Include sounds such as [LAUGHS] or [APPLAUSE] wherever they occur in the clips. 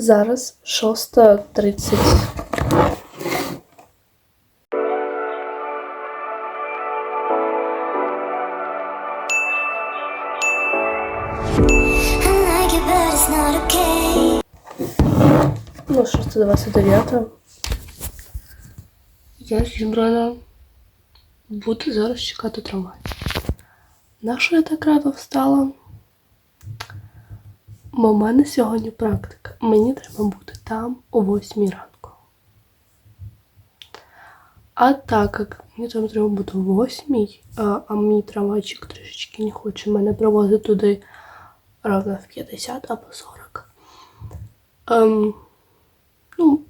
Зараз 6.30. I like it, but it's not okay. Ну, 6.29. Я зібрана. Буду зараз чекати трамвай. На що я так рано встала? Бо в мене сьогодні практика. Мені треба бути там о 8 ранку. А так як мені там треба бути о 8, а, мій трамвайчик трішечки не хоче мене привозити туди ровно в 50 або 40. Ем, ну,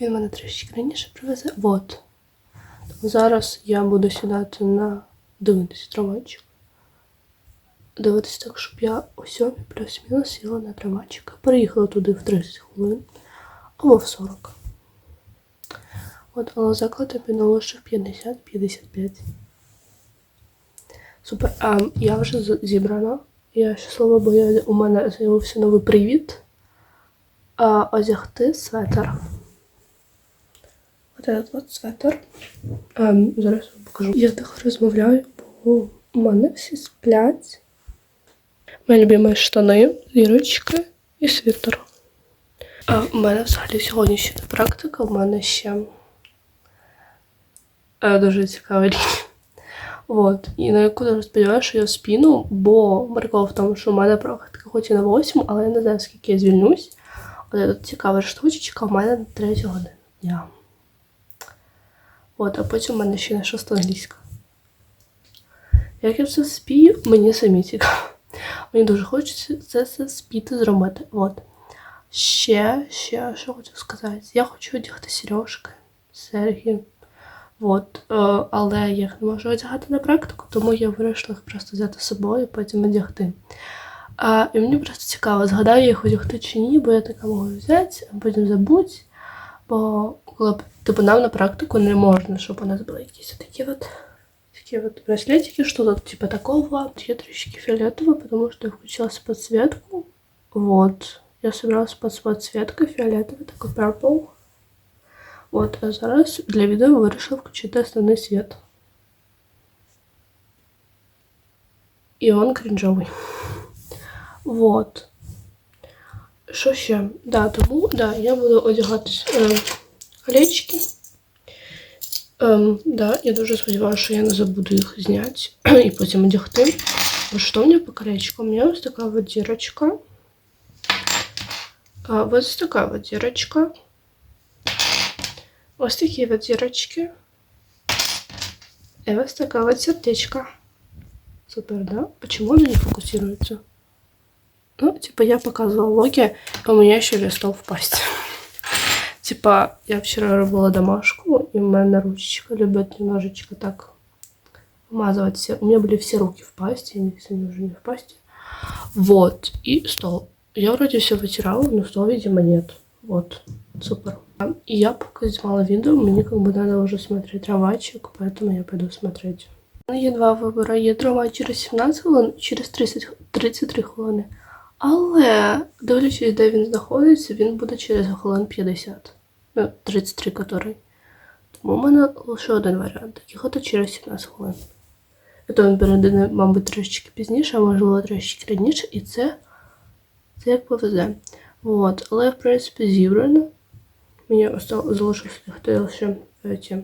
він мене трішечки раніше привезе. Тому зараз я буду сідати на дивитися трамвайчик. Дивитися так, щоб я о 7 плюс-мінус сіла на трамвайчик. Переїхала туди в 30 хвилин або в 40. От, але заклад я в 50-55. Супер. А, я вже зібрана. Я щаслива, бо я, у мене з'явився новий привід. А, одягти светр. От этот от светр. Ем, зараз я покажу. Я так розмовляю, бо у мене всі сплять. Мої любимі штани, зірочки і світер. А в мене взагалі сьогодні ще не практика, в мене ще е, дуже цікава річ. От, і на яку я сподіваюся, що я спіну, бо прикол в тому, що в мене практика хоч і на 8, але я не знаю, скільки я звільнюсь. Я тут цікава штучечка в мене на 3 години дня. От, а потім в мене ще на 6 англійська. Як я все спію, мені самі цікаво. Мені дуже хочеться це все спіти зробити. От. Ще, ще, що хочу сказати. Я хочу одягти сережки, серги. От, е, але я їх не можу одягати на практику, тому я вирішила їх просто взяти з собою і потім одягти. А, і мені просто цікаво, згадаю я їх одягти чи ні, бо я така можу взяти, а потім забудь. Бо коли типу, нам на практику не можна, щоб у нас були якісь такі от такие вот браслетики, что-то типа такого. Я трішки фиолетовый, потому что я включила подсветку. Вот. Я собиралась под подсветкой фиолетовый, такой purple. Вот, а зараз для відео вирішила включити основний світ. І он крінжовий. Вот. Що ще? Да, тому, да, я буду одягати е, колечки. Ем, да, я дуже сподіваюся, що я не забуду їх зняти і потім одягти. Ось що у мене по колечку? У мене ось така вот дірочка. А, ось така вот дірочка. Ось такі вот дірочки. І ось така вот сердечко. Супер, да? Почему она не фокусируется? Ну, типа, я показывала логи, а у меня еще листов в пасти. Типа, я вчера робила домашку, и у меня ручечка любит немножечко так вмазывать все. У меня были все руки в пасти, они все уже не в пасти. Вот, и стол. Я вроде все вытирала, но стол, видимо, нет. Вот, супер. И я пока снимала видео, мне как бы надо уже смотреть трамвайчик, поэтому я пойду смотреть. Ну, Є два вибори. Є трамвай через 17 хвилин, через 30, 33 хвилини. Але, дивлячись, де він знаходиться, він буде через хвилин 50. Ну, 33 котрий. Тому у мене лише один варіант. Їхати через 17 хвилин. І то він перейде, мабуть, трішечки пізніше, а можливо трішечки раніше, і це, це як повезе. От. Але, в принципі, зібрано. Мені лягти лише е, ці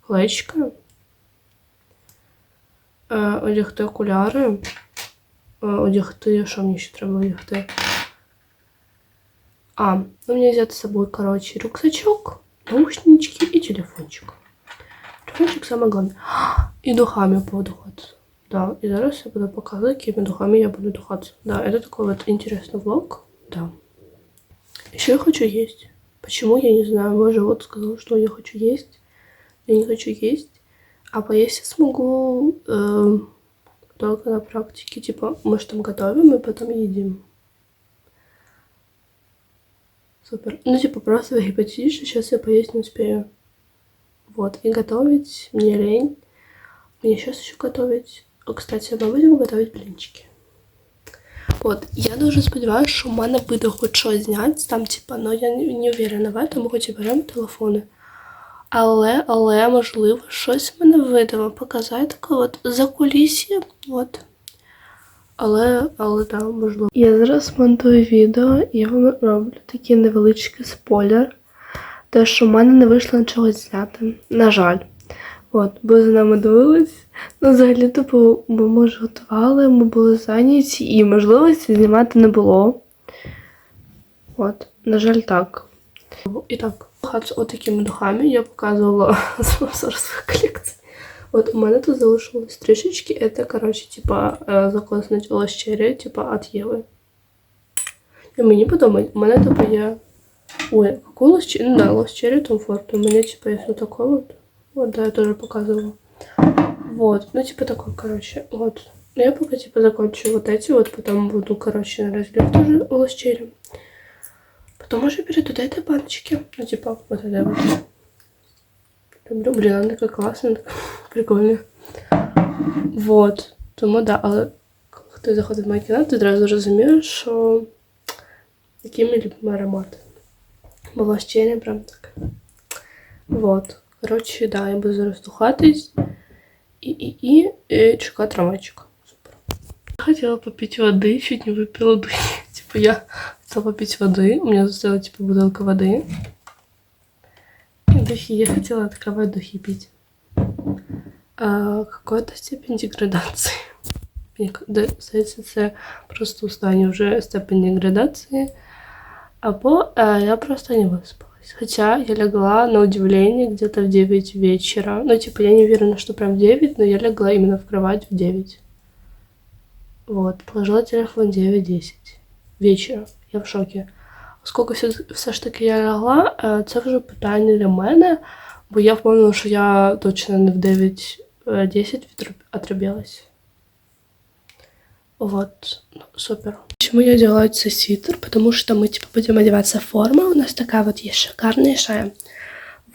клечка. Е, одягти окуляри. Е, одягти, що мені ще треба одягти? А, ну мені взяти з собою, коротше, рюкзачок, наушнички і телефончик. Телефончик саме головне. [GASPS] І духами подухатися. Да, и зараз я буду показывать, какими духами я буду духаться. Да, это такой вот интересный влог. Да. Еще я хочу есть. Почему, я не знаю. Мой живот сказал, что я хочу есть. Я не хочу есть. А поесть я смогу э, только на практике. Типа, мы же там готовим и потом едим. Супер. Ну, типа, просто гипотетично, сейчас я поесть не успею. Вот. И готовить мне лень. Мне сейчас еще готовить. Кстати, мы будем готовить блинчики. От, я дуже сподіваюся, що в мене буде хоч щось зняти там, типа, ну я не уверена в этом, хоч і беремо телефони. Але, але, можливо, щось мене вийде показати таке от за кулісі. От. Але, але так, можливо. Я зараз монтую відео і я вам роблю такий невеличкий спойлер. Те, що в мене не вийшло нічого зняти. На жаль. От, бо за нами дивились. Ну, взагалі, типу, ми може готували, ми були зайняті, і можливості знімати не було. От, на жаль, так. І так, хат з отакими духами я показувала [LAUGHS] своїх колекцій. От у мене тут залишилось трішечки. Це, коротше, типа е, закоснуть лощері, типа від Єви. І мені подобається. У мене типа є. Ой, какой лощері? Ну да, лощері Tom У мене типа є вот такой вот. Вот, да, я тоже показывала. Вот, ну типа такой, короче, вот. Ну, я пока типа закончу вот эти вот, потом буду, короче, разлив тоже лощери. Потом уже перейду до этой баночки. Ну, типа, вот этой вот. Люблю, блин, она такая классная, такая [LAUGHS] прикольная. Вот. Тому да, але коли ти заходиш в мій кімнату, ти одразу розумієш, що які ми любимо аромати. Бо лощері прям так. Вот. Коротше, да, я буду зараз духатись і, і, і, і чекати трамвайчика. Супер. Я хотела попить воды, чуть не выпила духи. [LAUGHS] Типа я хотела попить воды, у меня стояла типа бутылка воды. И духи, я хотела открывать духи пить. А, какой-то степень деградации. Мені к- де- Здається, це просто останній вже степень деградації. Або э, я просто не выспалась. Хотя я легла на удивление где-то в 9 вечера. Ну, типа, я не уверена, что прям в 9, но я легла именно в кровать в 9. Вот, положила телефон 9-10 вечора. Я в шокі. Оскільки все, все ж таки я лягла, е, це вже питання для мене, бо я впевнена, що я точно не в 9-10 відроб- отрубилась. Вот, ну, супер. Почему я делаю этот свитер? Потому что мы, типа, будем одеваться форма. У нас такая вот есть шикарнейшая.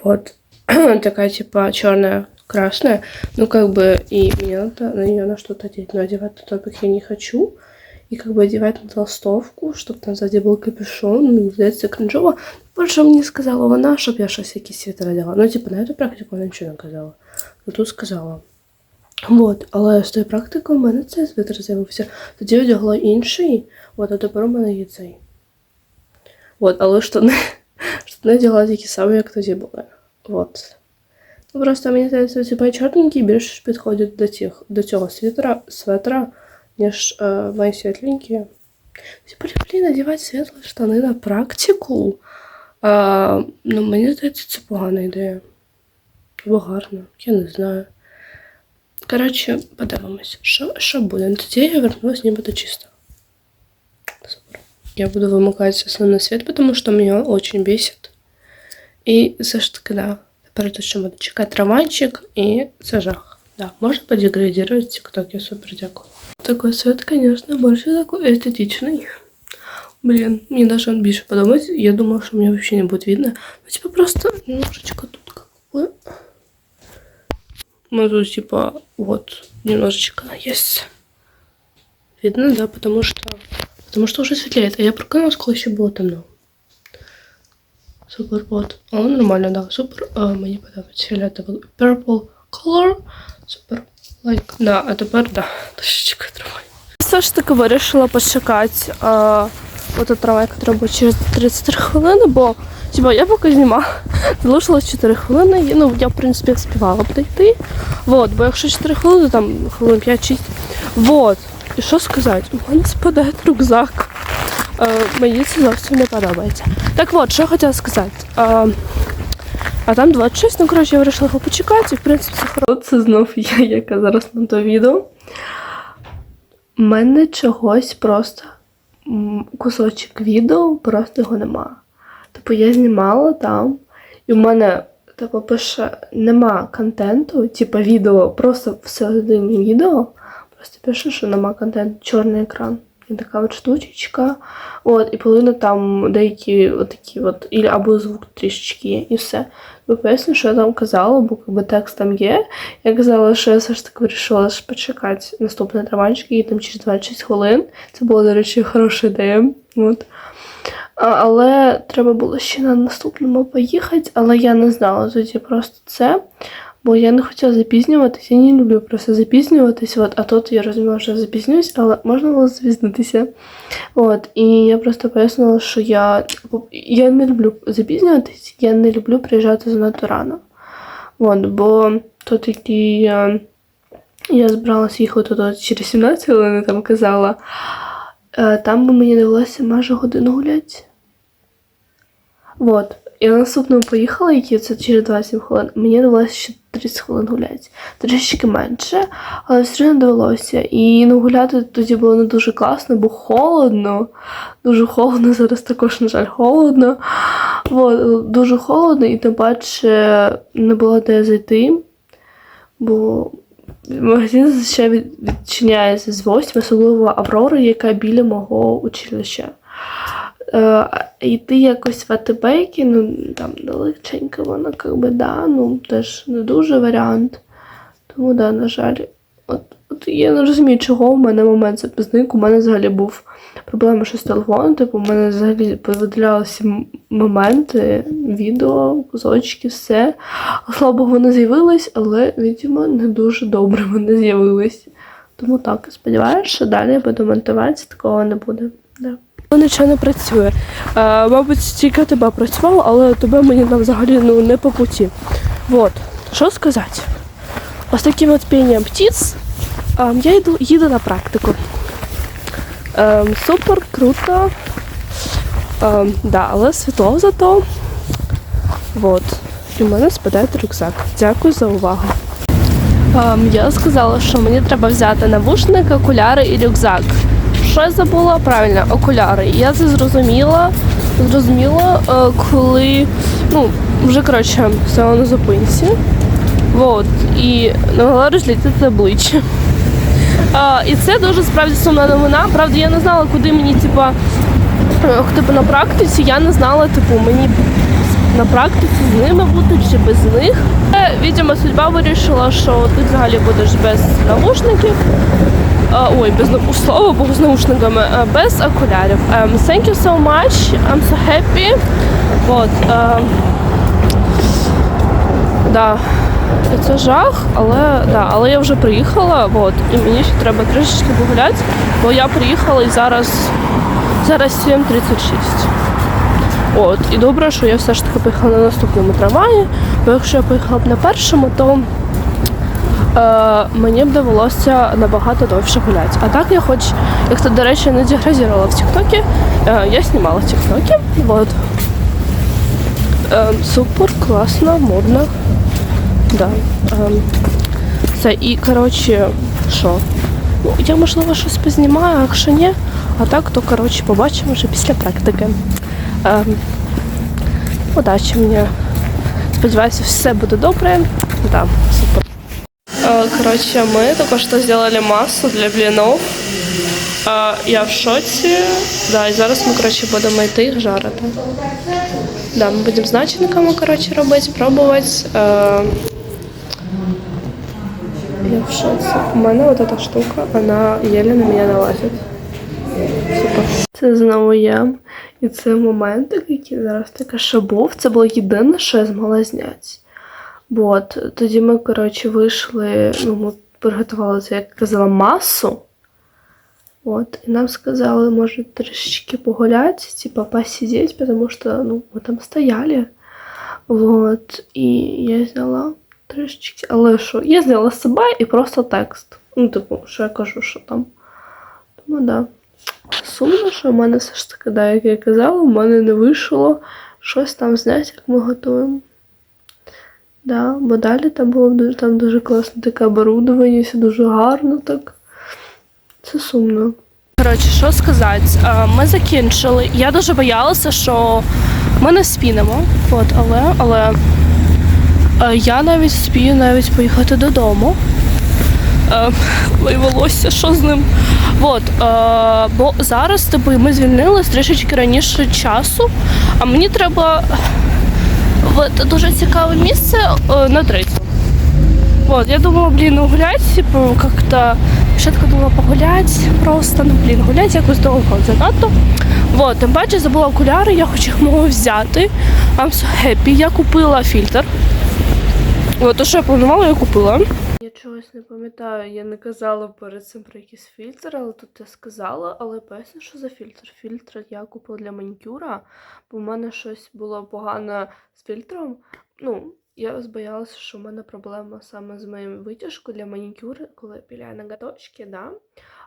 Вот. [CLEARS THROAT] такая, типа, черная, красная. Ну, как бы, и мне надо на нее на что-то одеть. Но одевать на топик я не хочу. И как бы одевать на толстовку, чтобы там сзади был капюшон. Мені здається, кринжово. Більше мені сказала вона, щоб я щось якийсь світер одягла. Ну, типу, на эту практику вона нічого не казала. Ну, тут сказала. Вот, але з тої практики у мене цей свитер з'явився. Тоді одягла інший, от, а тепер у мене є цей. От, але штани, [LAUGHS] штани одягла такі самі, як тоді були. От. Ну, просто мені здається, типа чорненькі більш підходять до, тих, до цього світера, светра, ніж е, мої світленькі. Типа, блін, одягати світлі штани на практику. А, ну, мені здається, це погана ідея. Або гарно, я не знаю. Коротше, подивимось, що, що буде. Ну, Тоді я вернулась нібито чисто. Супер. Я буду вимикати основний світ, тому що мене дуже бесит. І все ж таки, да. Тепер точно буду чекати трамвайчик, і це жах. Да, можно подеградировать ТикТок, я супер дякую. Такой свет, конечно, больше такой эстетичный. Блин, мне даже он більше подобається. Я думала, что меня вообще не будет видно. Ну, типа, просто немножечко тут как бы... Ну, тут, типа, вот, немножечко есть. Видно, да, потому что... Потому что уже светлеет. А я прокинулась, коли ще було темно. Супер, вот. А он нормально, да, супер. А, мені подобається фіолетовий purple color. Супер. Лайк. Да, а тепер, да, трошечки тримай. Все ж таки вирішила почекати а, от трамвай, буде через 33 хвилини, бо типа, я поки знімала, залишилось 4 хвилини, і, ну, я, в принципі, співала б дійти. Вот, бо якщо 4 хвилини, там хвилин 5-6. Вот. І що сказати? У мене спадає рюкзак. Е, мені це зовсім не подобається. Так от, що я хотіла сказати. Е, а там 26, ну коротше, я вирішила його почекати, і в принципі це хорошо. Це знов [LAUGHS] я, яка зараз на то відео. У мене чогось просто кусочок відео, просто його нема. Типу я знімала там, і в мене, типу, пише, нема контенту, типу відео, просто всередині відео. Просто пише, що нема контенту, чорний екран. Така от штучечка. От, і половина там деякі отакі от, або звук трішечки і все. Ви поясню, що я там казала, бо якби текст там є. Я казала, що я все ж таки вирішила почекати наступний трамвайчик, і там через 26 хвилин. Це була, до речі, хороша ідея. От. А, але треба було ще на наступному поїхати, але я не знала тоді просто це. Бо я не хотіла запізнюватись, я не люблю просто запізнюватись, от, а тут я розуміла, що запізнююсь, але можна було запізнитися. От, і я просто пояснила, що я, я не люблю запізнюватись, я не люблю приїжджати занадто рано. От, бо то такі я, я збиралася їхати тут через 17 хвилин, я там казала, е, там би мені довелося майже годину гуляти. Вот. Я наступному поїхала, які це через 27 хвилин. Мені довелося ще 30 хвилин гуляти. Трішки менше, але все одно довелося. І ну, гуляти тоді було не дуже класно, бо холодно. Дуже холодно, [LAUGHS] зараз також, на жаль, холодно. Вот, дуже холодно, і тим паче не було де зайти, бо магазин ще відчиняється з 8, особливо Аврори, яка біля мого училища. Е, йти якось в АТБ, ну там далеченько воно, как би, да, ну теж не дуже варіант. Тому да, на жаль, от, от я не розумію, чого в мене момент запізник. У мене взагалі був проблема з телефоном, типу, у мене взагалі повиділялися м- моменти, відео, кусочки, все. Слава Богу, вони з'явились, але, видимо, не дуже добре вони з'явились. Тому так, сподіваюся, що далі я буду монтувати, такого не буде. Да. Нічого не працює. Е, мабуть, тільки тебе працювало, але тебе мені там взагалі ну, не по путі. Вот. Що сказати? Ось таким от пінням птиць ем, я йду, їду на практику. Ем, супер, круто. Ем, да, але світло зато. Вот. І в мене спадає рюкзак. Дякую за увагу. Ем, я сказала, що мені треба взяти навушник, окуляри і рюкзак. Що я забула? Правильно, окуляри. І Я це зрозуміла, зрозуміла, е, коли ну, вже коротше стала на зупинці. Вот. І не могла розлітити обличчя. А, і це дуже справді сумна новина. Правда, я не знала, куди мені, типа, е, типу, на практиці, я не знала, типу, мені на практиці з ними бути чи без них. Е, Відомо, судьба вирішила, що ти взагалі будеш без навушників. Ой, без слава Богу, з наушниками, без окулярів. Um, thank you so much. I'm so happy. Вот. е, да. Це жах, але, да, але я вже приїхала, от, і мені ще треба трішечки погуляти, бо я приїхала і зараз, зараз 7.36. От, і добре, що я все ж таки поїхала на наступному трамваї, бо якщо я поїхала б на першому, то е, мені б довелося набагато довше гуляти. А так я хоч, як то, до речі, не деградувала в Тіктокі, е, я знімала в Тіктокі. От. Е, супер, класно, модно. Да. Ем, це і, коротше, що? Ну, я, можливо, щось познімаю, а якщо ні, а так, то, коротше, побачимо вже після практики. Ем, удачі мені. Сподіваюся, все буде добре. Да, супер. Е, Коротше, ми також то зробили масу для блінов. Е, Я в шоці. Да, і зараз ми, коротше, будемо йти їх жарити. Да, ми будемо з начинками, коротше, робити, пробувати. Я в шоці. У мене от эта штука, вона єле на мене налазить. Супер. Це знову я. І це момент, який зараз таке що був. Це було єдине, що я змогла зняти. От тоді ми, коротше, вийшли, ну, ми приготували як казала, масу. От, і нам сказали, може, трішечки погуляти, типа посидеть, потому что, ну, мы там стояли. Вот, і я зняла трішечки, але що, я зняла себе і просто текст. Ну, типу, що я кажу, що там. Тому да. Сумно, що в мене все ж таки, да, як я казала, в мене не вийшло щось там зняти, як ми готуємо. Да, бо далі там було дуже, там дуже класне таке оборудовання, все дуже гарно так. Це сумно. Коротше, що сказати, Е, ми закінчили. Я дуже боялася, що ми не спінемо. От, але, але е, я навіть спію навіть поїхати додому. Е, Моє волосся, що з ним? От, е, бо зараз типу, ми звільнились трішечки раніше часу, а мені треба От дуже цікаве місце е, на третьому. Вот, я думала, блін, ну гулять, типу, как-то спочатку думала погулять просто, ну блін, гулять якось довго занадто. Вот, тим паче забула окуляри, я хочу їх можу взяти. I'm so happy. Я купила фільтр. От, то, що я планувала, я купила. Я не пам'ятаю, я не казала перед цим про якийсь фільтр, але тут я сказала, але поясню, що за фільтр. Фільтр я купила для манікюра, бо в мене щось було погано з фільтром. Ну, я збоялася, що в мене проблема саме з моїм витяжкою для манікюру, коли я піляю ноготочки, да?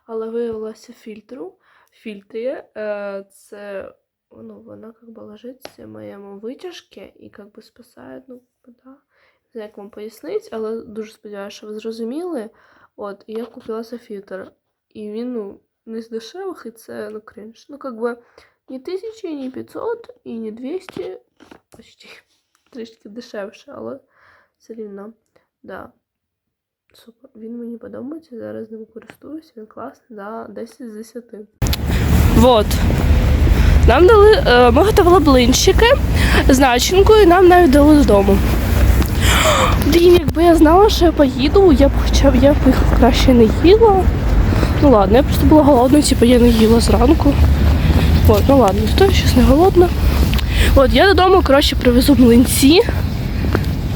але виявилося фільтру. Фільтрі е, це ну, вона как би ложиться моєму витяжці і как би спасає, ну, да. Як вам пояснити, але дуже сподіваюся, що ви зрозуміли. От, і я купила фільтр. І він, ну, не з дешевих, і це, ну, кринж. Ну, как би, ні 1000, ні 500, і ні 200, почти [LAUGHS] трішки дешевше, але все рівно, да. Супер. Він мені подобається, зараз ним користуюсь, він класний, да, 10 з 10. Вот. Нам дали, е, ми готували блинчики з начинкою, і нам навіть дали додому. Блін, якби я знала, що я поїду, я б хоча б я б їх краще не їла. Ну ладно, я просто була голодна, типу я не їла зранку. От, ну ладно, то я щось не голодна. От, я додому, коротше, привезу млинці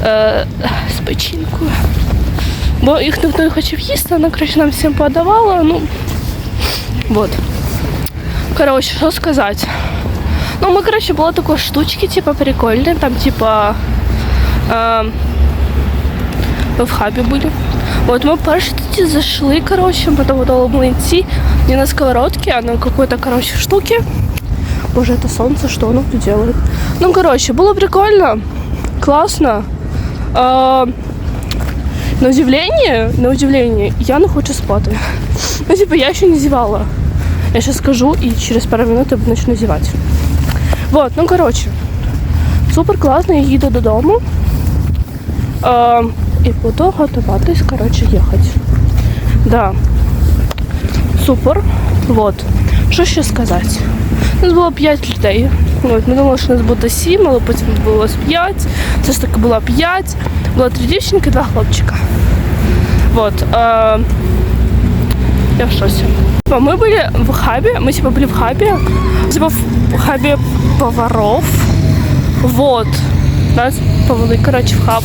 е, з печінкою. Бо їх ніхто не хотів їсти, вона, коротше, нам всім подавала, ну. Вот. Коротше, що сказати. Ну, ми, коротше, були такої штучки, типа, прикольні, там, типа. Е, мы в хабе были. Вот мы перші тоді зашли, короче, потом вот млинці не на сковородке, а на какой-то, короче, штуке. Боже, это солнце, что оно тут делает? Ну, короче, было прикольно, классно. А, на удивление, на удивление, я не хочу спати. [LAUGHS] Ну, типа, я еще не зевала. Я сейчас скажу, и через пару минут я начну зевать. Вот, ну, короче, супер класно, я їду додому. А, і буду готуватись, коротше, їхати. Да. Супер. Вот. Що ще сказати? У нас було 5 людей. От, ми думали, що нас буде 7, але потім було 5. Це ж таки було 5. Було 3 дівчинки, 2 хлопчика. Вот. А, я в шоці. Типа, Мы были в хабе, мы типа были в хабе, типа в хабе поваров. Вот. Нас повели, короче, в хаб.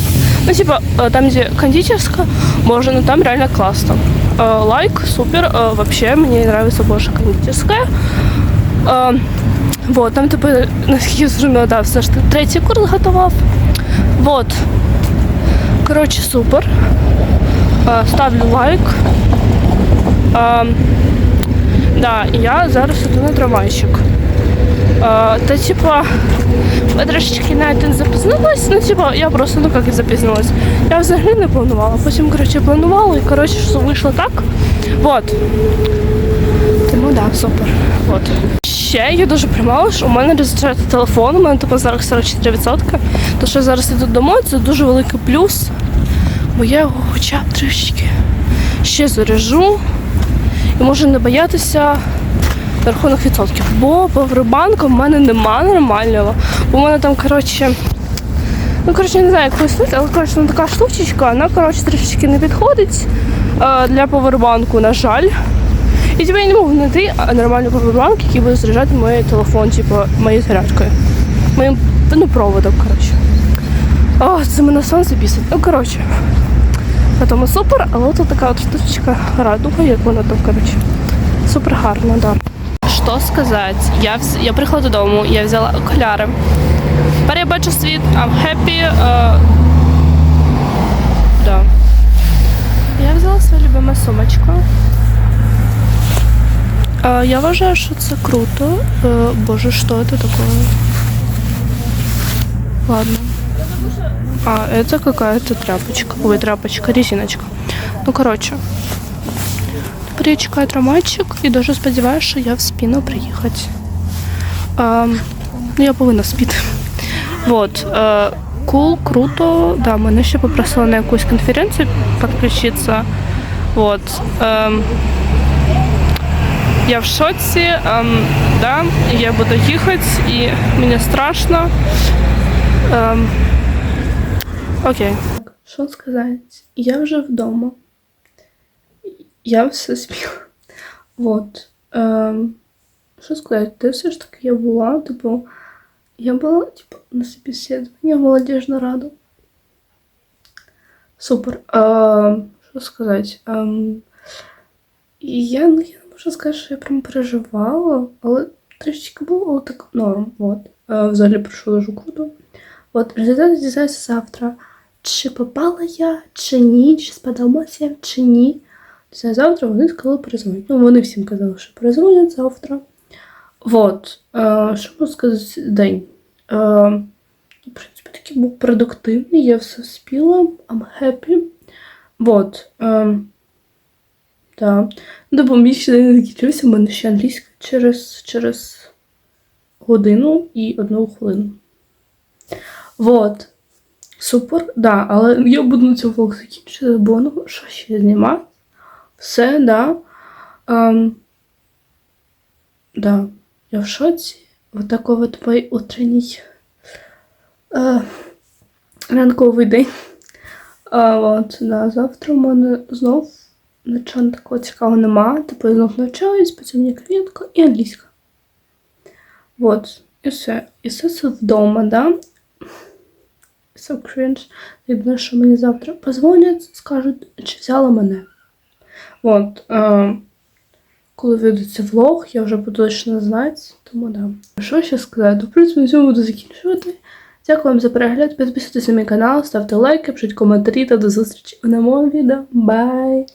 Ну, типа, э, там, где кондитерская, можно, но там реально классно. Э, Лайк, супер. Э, Вообще, мне нравится больше кондитерская. Э, Вот, там, типа, [LAUGHS] наскільки я зрозуміла, да, все ж ти третій курс готував. Вот. Коротше, супер. Е, Ставлю лайк. Е, Да, і я зараз іду на трамвайчик. Е, Та типа, я трошечки навіть не запізнилась, ну типа, я просто, ну як і запізнилась. Я взагалі не планувала. Потім, коротше, планувала і коротше, що вийшло так. Вот. Тому да, супер. Вот. Ще я дуже приймала, що у мене розряджається телефон, у мене типу зараз 44%. То, що я зараз іду домой, це дуже великий плюс. Бо я його хоча б трішечки ще заряжу. І можу не боятися на рахунок відсотків. Бо павербанку в мене нема нормального. Бо в мене там, коротше, ну, коротше, не знаю, як пояснити, але коротше, ну, така штучечка, вона, коротше, трішечки не підходить е, для павербанку, на жаль. І типу, я не можу знайти нормальний павербанк, який буде заряджати мій телефон, типу, моєю зарядкою. Моїм ну, проводом, коротше. О, це мене сонце бісить. Ну, коротше. А тому супер, але тут така от штучка радуга, як вона там, коротше. Супер гарно, да. Що сказати? Я, я приїхала додому, я взяла окуляри. Тепер я бачу світ, I'm happy. Uh... Да. Я взяла свою любиму сумочку. А, я вважаю, що це круто. Е, Боже, що це таке? Ладно. А, это какая-то тряпочка. Ой, тряпочка, резиночка. Ну, короче. Тепер я чекаю трамвайчик і дуже сподіваюся, що я вспіну приїхати. А, ну, я повинна спіти. Вот. Е, Кул, круто. Да, мене ще попросили на якусь конференцію підключитися. Вот. Ем, я в шоці, ем, да, і я буду їхати, і мені страшно. Ем, окей. Так, що сказати? Я вже вдома. Я все спіла. Вот. Ем, що сказати? Ти все ж таки я була, типу, я була, типу, на собеседуванні в молодіжну раду. Супер. Ем, що сказати? Ем, і я, ну, я не можу сказати, що я прям переживала, але трішечки було але так норм. Вот. Е, взагалі пройшло дуже круто. От результати дізнаюся завтра. Чи попала я, чи ні, чи сподобалася я, чи ні. Це завтра вони сказали перезвонять. Ну, вони всім казали, що перезвонять завтра. Вот. Е, що можу сказати день? Е, в принципі, такий був продуктивний, я все спіла, I'm happy. Вот. Е, да. Мій ще не закінчився, в мене ще англійська через, через годину і одну хвилину. Вот. Супер, да, але я буду на цьому влог закінчити, бо ну, що ще знімати? Все, да. Ем, да, я в шоці. Вот такой вот мой утренний е, ранковий день. А, от, да, завтра у мене знов нічого такого цікавого нема. Типу я знов навчаюсь, потім мені квітка і англійська. Вот, і все. І все це вдома, да? So cringe. Єдине, що мені завтра позвонять, скажуть, чи взяла мене. От, е, коли вийдеться влог, я вже буду точно знати, тому да. Що ще сказати? В принципі, на цьому буду закінчувати. Дякую вам за перегляд. Підписуйтесь на мій канал, ставте лайки, пишіть коментарі та до зустрічі у новому відео. Бай!